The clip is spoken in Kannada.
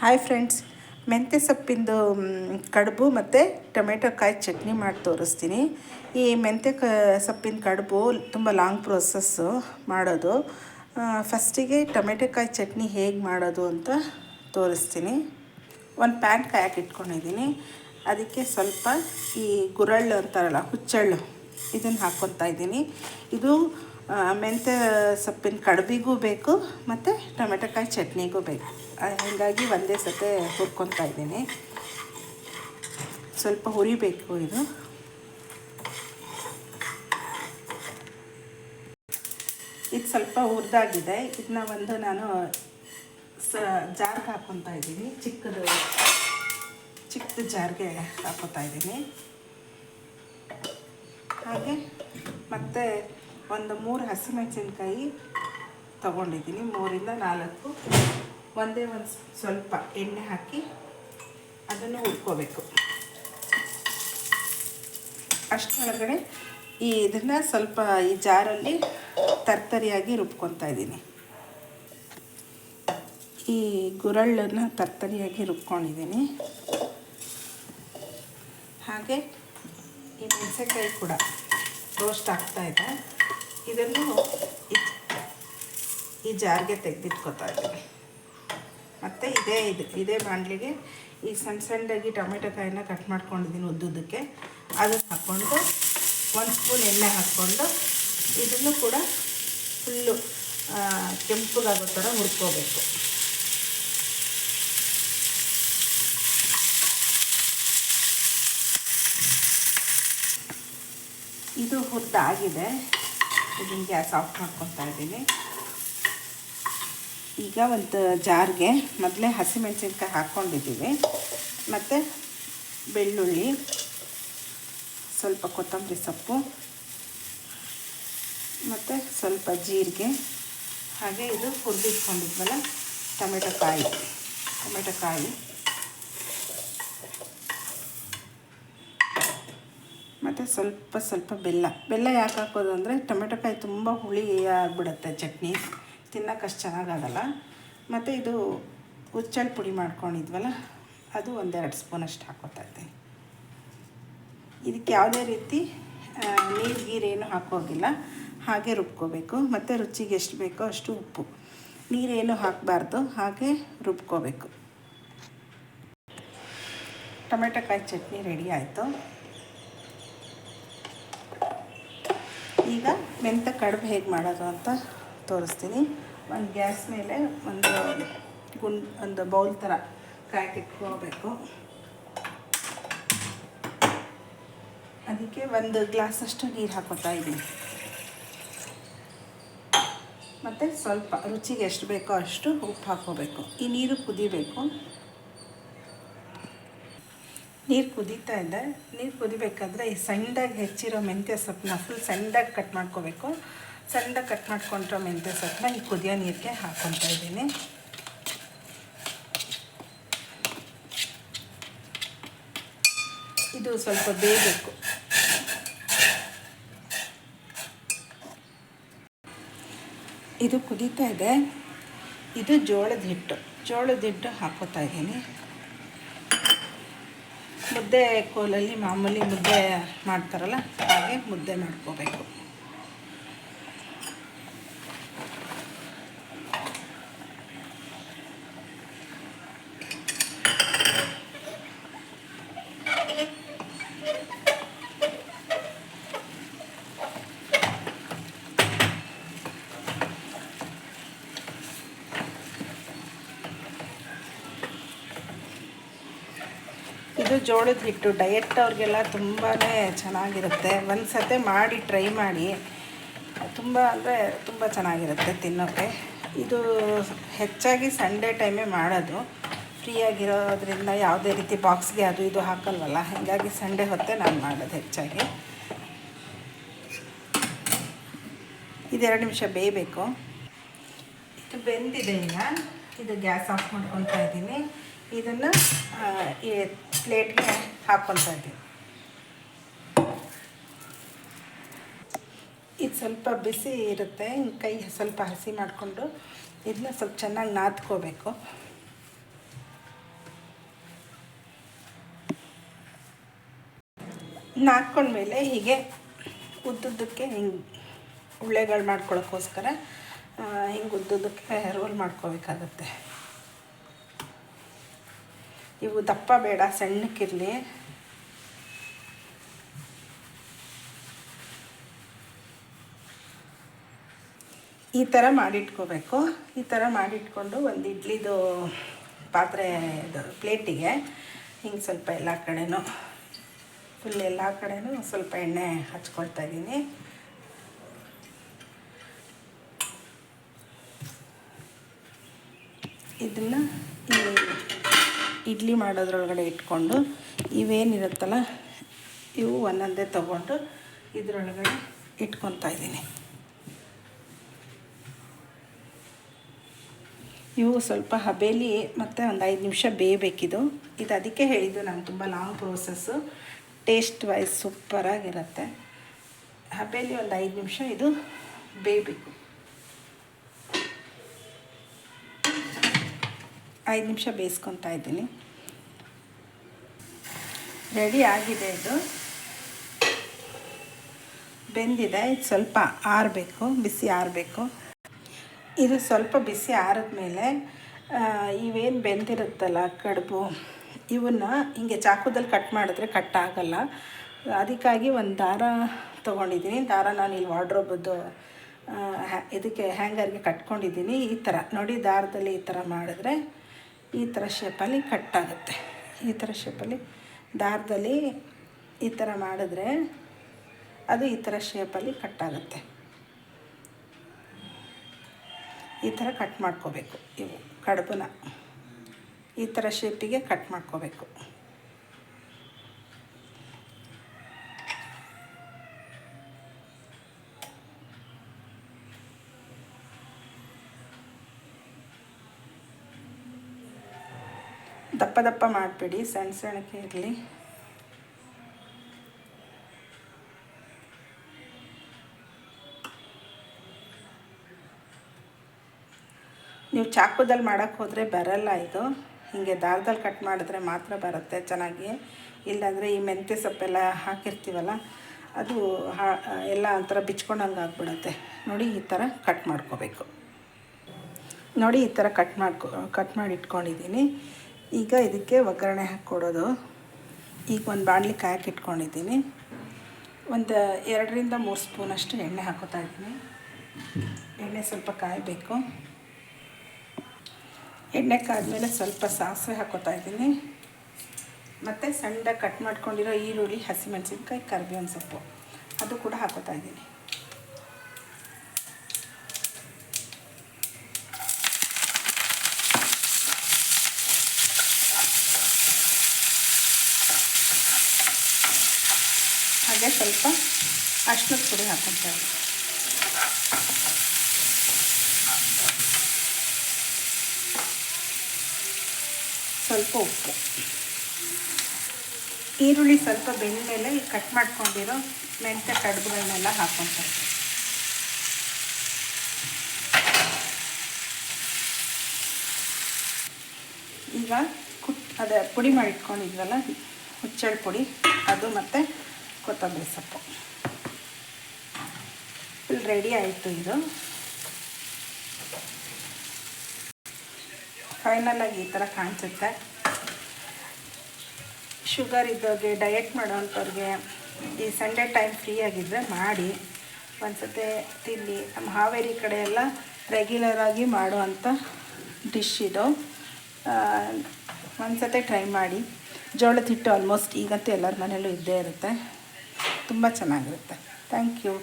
ಹಾಯ್ ಫ್ರೆಂಡ್ಸ್ ಮೆಂತ್ಯ ಸೊಪ್ಪಿಂದು ಕಡುಬು ಮತ್ತು ಟೊಮೆಟೊ ಕಾಯಿ ಚಟ್ನಿ ಮಾಡಿ ತೋರಿಸ್ತೀನಿ. ಈ ಮೆಂತ್ಯ ಕ, ಸೊಪ್ಪಿನ ಕಡುಬು ತುಂಬ ಲಾಂಗ್ ಪ್ರೊಸೆಸ್ಸು ಮಾಡೋದು. ಫಸ್ಟಿಗೆ ಟೊಮೆಟೊ ಕಾಯಿ ಚಟ್ನಿ ಹೇಗೆ ಮಾಡೋದು ಅಂತ ತೋರಿಸ್ತೀನಿ. ಒಂದು ಪ್ಯಾನ್ ಕಾಯಕ್ಕೆ ಇಟ್ಕೊಂಡಿದ್ದೀನಿ. ಅದಕ್ಕೆ ಸ್ವಲ್ಪ ಈ ಗುರಳ್ಳು ಅಂತಾರಲ್ಲ, ಹುಚ್ಚಳ್ಳು ಇದನ್ನು ಹಾಕ್ಕೊತಾ ಇದ್ದೀನಿ. ಇದು ಮೆಂತ್ಯ ಸೊಪ್ಪಿನ ಕಡುಬಿಗೂ ಬೇಕು, ಮತ್ತು ಟೊಮೆಟೊಕಾಯಿ ಚಟ್ನಿಗೂ ಬೇಕು. ಹೀಗಾಗಿ ಒಂದೇ ಸತೆ ಹುರ್ಕೊತಾ ಇದ್ದೀನಿ. ಸ್ವಲ್ಪ ಹುರಿಬೇಕು ಇದು. ಇದು ಸ್ವಲ್ಪ ಹುರಿದಾಗಿದೆ. ಇದನ್ನ ಒಂದು ನಾನು ಸ, ಜಾರ್ಗೆ ಹಾಕ್ಕೊತಾ ಇದ್ದೀನಿ. ಚಿಕ್ಕದು ಚಿಕ್ಕದು ಜಾರ್ಗೆ ಹಾಕೋತಾ ಇದ್ದೀನಿ. ಹಾಗೆ ಮತ್ತು ಒಂದು ಮೂರು ಹಸಿಮೆಣಸಿನ್ಕಾಯಿ ತಗೊಂಡಿದ್ದೀನಿ. ಮೂರಿಂದ ನಾಲ್ಕು. ಒಂದೇ ಒಂದು ಸ್ವಲ್ಪ ಎಣ್ಣೆ ಹಾಕಿ ಅದನ್ನು ಹುರ್ಕೋಬೇಕು. ಅಷ್ಟರೊಳಗಡೆ ಈ ಇದನ್ನು ಸ್ವಲ್ಪ ಈ ಜಾರಲ್ಲಿ ತರ್ತರಿಯಾಗಿ ರುಬ್ಕೊತಾ ಇದ್ದೀನಿ. ಈ ಗುರಳ್ಳನ್ನು ತರ್ತರಿಯಾಗಿ ರುಬ್ಕೊಂಡಿದ್ದೀನಿ. ಹಾಗೆ ಈ ಮೆಣಸೆಕಾಯಿ ಕೂಡ ರೋಸ್ಟ್ ಆಗ್ತಾ ಇದೆ. ಇದನ್ನು ಈ- ಈ ಜಾರ್ಗೆ ತೆಗೆದಿಟ್ಕೊತಾ ಇದ್ದೀನಿ. ಮತ್ತು ಇದೇ ಇದು, ಇದೇ ಬಾಣಲಿಗೆ ಈ ಸಣ್ಣ ಸಣ್ಣದಾಗಿ ಟೊಮೆಟೊ ಕಾಯಿನ ಕಟ್ ಮಾಡ್ಕೊಂಡಿದ್ದೀನಿ ಉದ್ದುದ್ದಕ್ಕೆ. ಅದನ್ನು ಹಾಕ್ಕೊಂಡು ಒಂದು ಸ್ಪೂನ್ ಎಣ್ಣೆ ಹಾಕ್ಕೊಂಡು ಇದನ್ನು ಕೂಡ ಫುಲ್ಲು ಕೆಂಪಗಾಗೋ ಥರ ಹುರ್ಕೋಬೇಕು. ಇದು ಹುರಿದಾಗಿದೆ. ಇದನ್ನು ಗ್ಯಾಸ್ ಆಫ್ ಮಾಡ್ಕೊತಾ ಇದ್ದೀನಿ. ಈಗ ಒಂದು ಜಾರ್ಗೆ ಮೊದಲೇ ಹಸಿಮೆಣಸಿನ್ಕಾಯಿ ಹಾಕ್ಕೊಂಡಿದ್ದೀವಿ. ಮತ್ತು ಬೆಳ್ಳುಳ್ಳಿ, ಸ್ವಲ್ಪ ಕೊತ್ತಂಬರಿ ಸೊಪ್ಪು, ಮತ್ತು ಸ್ವಲ್ಪ ಜೀರಿಗೆ, ಹಾಗೆ ಇದು ಹುರಿದಿಟ್ಕೊಂಡಿದ್ವಲ್ಲ, ಟೊಮೆಟೊ ಕಾಯಿ ಟೊಮೆಟೊ ಕಾಯಿ. ಮತ್ತು ಸ್ವಲ್ಪ ಸ್ವಲ್ಪ ಬೆಲ್ಲ ಬೆಲ್ಲ ಯಾಕೆ ಹಾಕೋದು ಅಂದರೆ ಟೊಮೆಟೊ ಕಾಯಿ ತುಂಬ ಹುಳಿ ಆಗಿಬಿಡುತ್ತೆ ಚಟ್ನಿ. ತಿನ್ನೋಕೆ ಅಷ್ಟು ಚೆನ್ನಾಗಾಗಲ್ಲ ಮತ್ತು ಇದು ಹುಚ್ಚಳು ಪುಡಿ ಮಾಡ್ಕೊಂಡಿದ್ವಲ್ಲ, ಅದು ಒಂದೆರಡು ಸ್ಪೂನಷ್ಟು ಹಾಕೋತಾ ಇದ್ದೀನಿ ಇದಕ್ಕೆ ಯಾವುದೇ ರೀತಿ ನೀರು ಗೀರೇನು ಹಾಕೋಗಿಲ್ಲ. ಹಾಗೆ ರುಬ್ಕೋಬೇಕು. ಮತ್ತು ರುಚಿಗೆ ಎಷ್ಟು ಬೇಕೋ ಅಷ್ಟು ಉಪ್ಪು. ನೀರೇನು ಹಾಕಬಾರ್ದು, ಹಾಗೆ ರುಬ್ಕೋಬೇಕು. ಟೊಮೆಟೊ ಕಾಯಿ ಚಟ್ನಿ ರೆಡಿ ಆಯಿತು. ಈಗ ಮೆಂತ್ಯ ಕಡುಬು ಹೇಗೆ ಮಾಡೋದು ಅಂತ ತೋರಿಸ್ತೀನಿ. ಒಂದು ಗ್ಯಾಸ್ ಮೇಲೆ ಒಂದು ಗುಂಡ್, ಒಂದು ಬೌಲ್ ಥರ ಕಾಯ್ತಿಟ್ಕೋಬೇಕು ಅದಕ್ಕೆ ಒಂದು ಗ್ಲಾಸಷ್ಟು ನೀರು ಹಾಕೋತಾ ಇದ್ದೀನಿ. ಮತ್ತು ಸ್ವಲ್ಪ ರುಚಿಗೆ ಎಷ್ಟು ಬೇಕೋ ಅಷ್ಟು ಉಪ್ಪು ಹಾಕೋಬೇಕು ಈ ನೀರು ಕುದಿಬೇಕು. ನೀರು ಕುದೀತಾ ಇದೆ. ನೀರು ಕುದಿಬೇಕಾದ್ರೆ ಈ ಸಣ್ಣದಾಗಿ ಹೆಚ್ಚಿರೋ ಮೆಂತ್ಯ ಸೊಪ್ಪನ್ನ ಫುಲ್ ಸಣ್ಣದಾಗಿ ಕಟ್ ಮಾಡ್ಕೋಬೇಕು. ಸಣ್ಣದಾಗಿ ಕಟ್ ಮಾಡ್ಕೊಂಡಿರೋ ಮೆಂತ್ಯ ಸೊಪ್ಪನ್ನ ಈ ಕುದಿಯೋ ನೀರಿಗೆ ಹಾಕ್ಕೊತಾ ಇದ್ದೀನಿ. ಇದು ಸ್ವಲ್ಪ ಬೇಯಬೇಕು. ಇದು ಕುದೀತಾ ಇದೆ. ಇದು ಜೋಳದ ಹಿಟ್ಟು. ಜೋಳದ ಹಿಟ್ಟು ಹಾಕೋತಾ ಇದ್ದೀನಿ. ಮುದ್ದೆ ಕೋಲಲ್ಲಿ ಮಾಮೂಲಿ ಮುದ್ದೆ ಮಾಡ್ತಾರಲ್ಲ, ಹಾಗೆ ಮುದ್ದೆ ಮಾಡ್ಕೋಬೇಕು. ಇದು ಜೋಳದ ಹಿಟ್ಟು ಡಯಟ್ ಅವ್ರಿಗೆಲ್ಲ ತುಂಬಾ ಚೆನ್ನಾಗಿರುತ್ತೆ. ಒಂದು ಸತೆ ಮಾಡಿ ಟ್ರೈ ಮಾಡಿ. ತುಂಬ ಅಂದರೆ ತುಂಬ ಚೆನ್ನಾಗಿರುತ್ತೆ ತಿನ್ನೋಕ್ಕೆ ಇದು ಹೆಚ್ಚಾಗಿ ಸಂಡೇ ಟೈಮೇ ಮಾಡೋದು. ಫ್ರೀಯಾಗಿರೋದ್ರಿಂದ ಯಾವುದೇ ರೀತಿ ಬಾಕ್ಸ್ಗೆ ಅದು ಇದು ಹಾಕಲ್ವಲ್ಲ, ಹೀಗಾಗಿ ಸಂಡೇ ಹೊತ್ತೇ ನಾನು ಮಾಡೋದು ಹೆಚ್ಚಾಗಿ. ಇದೆರಡು ನಿಮಿಷ ಬೇಯಬೇಕು. ಇದು ಬೆಂದಿದೆ ಈಗ. ಇದು ಗ್ಯಾಸ್ ಆಫ್ ಮಾಡ್ಕೊತಾ ಇದ್ದೀನಿ. ಇದನ್ನು ಪ್ಲೇಟ್ಗೆ ಹಾಕ್ಕೊತಾ ಇದ್ದೀವಿ ಇದು ಸ್ವಲ್ಪ ಬಿಸಿ ಇರುತ್ತೆ ಹಿಂಗೆ ಕೈ ಸ್ವಲ್ಪ ಹಸಿ ಮಾಡಿಕೊಂಡು ಇದನ್ನ ಸ್ವಲ್ಪ ಚೆನ್ನಾಗಿ ನಾದ್ಕೋಬೇಕು. ನಾದ್ಕೊಂಡ್ಮೇಲೆ ಹೀಗೆ ಉದ್ದುದ್ದಕ್ಕೆ ಹಿಂಗೆ ಉಳ್ಳೆಗಳು ಮಾಡ್ಕೊಳ್ಳೋಕ್ಕೋಸ್ಕರ ಹಿಂಗೆ ಉದ್ದುದ್ದಕ್ಕೆ ರೋಲ್ ಮಾಡ್ಕೋಬೇಕಾಗತ್ತೆ. ಇವು ದಪ್ಪ ಬೇಡ, ಸಣ್ಣಕ್ಕಿರಲಿ. ಈ ಥರ ಮಾಡಿಟ್ಕೋಬೇಕು. ಈ ಥರ ಮಾಡಿಟ್ಕೊಂಡು ಒಂದು ಇಡ್ಲಿದು ಪಾತ್ರೆ ಇದು, ಪ್ಲೇಟಿಗೆ. ಹಿಂಗೆ ಸ್ವಲ್ಪ ಎಲ್ಲ ಕಡೆನೂ ಫುಲ್ ಎಲ್ಲ ಕಡೆನೂ ಸ್ವಲ್ಪ ಎಣ್ಣೆ ಹಚ್ಕೊಳ್ತಾ ಇದ್ದೀನಿ ಇದನ್ನು ಇಡ್ಲಿ ಮಾಡೋದ್ರೊಳಗಡೆ ಇಟ್ಕೊಂಡು ಇವೇನಿರುತ್ತಲ್ಲ, ಇವು ಒಂದೊಂದೇ ತಗೊಂಡು ಇದರೊಳಗಡೆ ಇಟ್ಕೊತಾ ಇದ್ದೀನಿ. ಇವು ಸ್ವಲ್ಪ ಹಬೇಲಿ ಮತ್ತು ಒಂದು ಐದು ನಿಮಿಷ ಬೇಯಬೇಕಿದು. ಇದು ಅದಕ್ಕೆ ಹೇಳಿದ್ದು ನಾನು ತುಂಬ ಲಾಂಗ್ ಪ್ರೋಸೆಸ್ಸು ಟೇಸ್ಟ್ ವೈಸ್ ಸೂಪರಾಗಿರುತ್ತೆ. ಹಬೇಲಿ ಒಂದು ಐದು ನಿಮಿಷ ಇದು ಬೇಯಬೇಕು. ಐದು ನಿಮಿಷ ಬೇಯಿಸ್ಕೊತಾ ಇದ್ದೀನಿ. ರೆಡಿ ಆಗಿದೆ ಇದು. ಬೆಂದಿದೆ, ಇದು ಸ್ವಲ್ಪ ಆರಬೇಕು, ಬಿಸಿ ಆರಬೇಕು. ಇದು ಸ್ವಲ್ಪ ಬಿಸಿ ಆರಿದ್ಮೇಲೆ ಇವೇನು ಬೆಂದಿರುತ್ತಲ್ಲ ಕಡುಬು, ಇವನ್ನ ಹಿಂಗೆ ಚಾಕುದಲ್ಲಿ ಕಟ್ ಮಾಡಿದ್ರೆ ಕಟ್ ಆಗಲ್ಲ. ಅದಕ್ಕಾಗಿ ಒಂದು ದಾರ ತೊಗೊಂಡಿದ್ದೀನಿ. ದಾರ ನಾನು ಇಲ್ಲಿ ವಾರ್ಡ್ರೋಬದ್ದು ಇದಕ್ಕೆ ಹ್ಯಾಂಗರ್ಗೆ ಕಟ್ಕೊಂಡಿದ್ದೀನಿ. ಈ ಥರ ನೋಡಿ ದಾರದಲ್ಲಿ ಈ ಥರ ಮಾಡಿದ್ರೆ. ಈ ಥರ ಶೇಪಲ್ಲಿ ಕಟ್ಟಾಗುತ್ತೆ ಈ ಥರ ಶೇಪಲ್ಲಿ ದಾರದಲ್ಲಿ ಈ ಥರ ಮಾಡಿದ್ರೆ ಅದು ಈ ಥರ ಶೇಪಲ್ಲಿ ಕಟ್ಟಾಗುತ್ತೆ ಈ ಥರ ಕಟ್ ಮಾಡ್ಕೋಬೇಕು ಇವು ಕಡುಬನ್ನ ಈ ಥರ ಶೇಪಿಗೆ ಕಟ್ ಮಾಡ್ಕೋಬೇಕು. ದಪ್ಪ ದಪ್ಪ ಮಾಡಿಬಿಡಿ, ಸಣ್ಣ ಸಣ್ಣಕ್ಕೆ ಇರಲಿ. ನೀವು ಚಾಕುದಲ್ಲಿ ಮಾಡೋಕ್ಕೆ ಹೋದರೆ ಬರಲ್ಲ ಇದು. ಹೀಗೆ ದಾರದಲ್ಲಿ ಕಟ್ ಮಾಡಿದ್ರೆ ಮಾತ್ರ ಬರುತ್ತೆ ಚೆನ್ನಾಗಿ. ಇಲ್ಲಾಂದರೆ ಈ ಮೆಂತ್ಯ ಸೊಪ್ಪೆಲ್ಲ ಹಾಕಿರ್ತೀವಲ್ಲ, ಅದು ಹಾ, ಎಲ್ಲ ಒಂಥರ ಬಿಚ್ಕೊಂಡಂಗೆ ಆಗ್ಬಿಡುತ್ತೆ. ನೋಡಿ ಈ ಥರ ಕಟ್ ಮಾಡ್ಕೋಬೇಕು. ನೋಡಿ ಈ ಥರ ಕಟ್ ಮಾಡ್ಕೊ, ಕಟ್ ಮಾಡಿ ಇಟ್ಕೊಂಡಿದ್ದೀನಿ ಈಗ ಇದಕ್ಕೆ ಒಗ್ಗರಣೆ ಹಾಕ್ಕೊಡೋದು. ಈಗ ಒಂದು ಬಾಣಲಿ ಕಾಯಕ್ಕೆ ಇಟ್ಕೊಂಡಿದ್ದೀನಿ. ಒಂದು ಎರಡರಿಂದ ಮೂರು ಸ್ಪೂನಷ್ಟು ಎಣ್ಣೆ ಹಾಕೋತಾ ಇದ್ದೀನಿ. ಎಣ್ಣೆ ಸ್ವಲ್ಪ ಕಾಯಬೇಕು. ಎಣ್ಣೆ ಕಾದ್ಮೇಲೆ ಸ್ವಲ್ಪ ಸಾಸಿವೆ ಹಾಕೋತಾ ಇದ್ದೀನಿ. ಮತ್ತು ಸಣ್ಣ ಕಟ್ ಮಾಡ್ಕೊಂಡಿರೋ ಈರುಳ್ಳಿ, ಹಸಿಮೆಣಸಿನ್ಕಾಯಿ, ಕರಿಬೇವಿನ ಸೊಪ್ಪು. ಅದು ಕೂಡ ಹಾಕೋತಾ ಇದ್ದೀನಿ. ಹಾಗೆ ಸ್ವಲ್ಪ ಅರ್ಶಿನದ ಪುಡಿ ಹಾಕೊತೇವೆ ಸ್ವಲ್ಪ ಉಪ್ಪು. ಈರುಳ್ಳಿ ಸ್ವಲ್ಪ ಬೆಂದಮೇಲೆ ಈ ಕಟ್ ಮಾಡ್ಕೊಂಡಿರೋ ಮೆಂತ್ಯ ಕಡುಬುಗಳನ್ನೆಲ್ಲ ಹಾಕೊತಾರೆ ಈಗ ಕುಟ್ ಅದೇ ಪುಡಿ ಮಾಡಿ ಇಟ್ಕೊಂಡಿದ್ವಲ್ಲ ಹುಚ್ಚೆಳ್ಳು ಪುಡಿ, ಅದು ಮತ್ತು ಕೊತ್ತಂಬರಿ ಸೊಪ್ಪು. ಫುಲ್ ರೆಡಿ ಆಯಿತು ಇದು. ಫೈನಲಾಗಿ ಈ ಥರ ಕಾಣಿಸುತ್ತೆ. ಶುಗರ್ ಇದ್ದವ್ರಿಗೆ ಡಯಟ್ ಮಾಡೋವಂಥವ್ರಿಗೆ ಈ ಸಂಡೇ ಟೈಮ್ ಫ್ರೀ ಆಗಿದ್ದರೆ ಮಾಡಿ. ಒಂದ್ಸತಿ ತಿನ್ನಿ. ನಮ್ಮ ಹಾವೇರಿ ಕಡೆಯೆಲ್ಲ ರೆಗ್ಯುಲರಾಗಿ ಮಾಡುವಂಥ ಡಿಶ್ ಇದು. ಒಂದ್ಸತಿ ಟ್ರೈ ಮಾಡಿ. ಜೋಳದ ಹಿಟ್ಟು ಆಲ್ಮೋಸ್ಟ್ ಈಗಂತೂ ಎಲ್ಲರ ಮನೆಯಲ್ಲೂ ಇದ್ದೇ ಇರುತ್ತೆ. ತುಂಬ ಚೆನ್ನಾಗಿರುತ್ತೆ. Thank you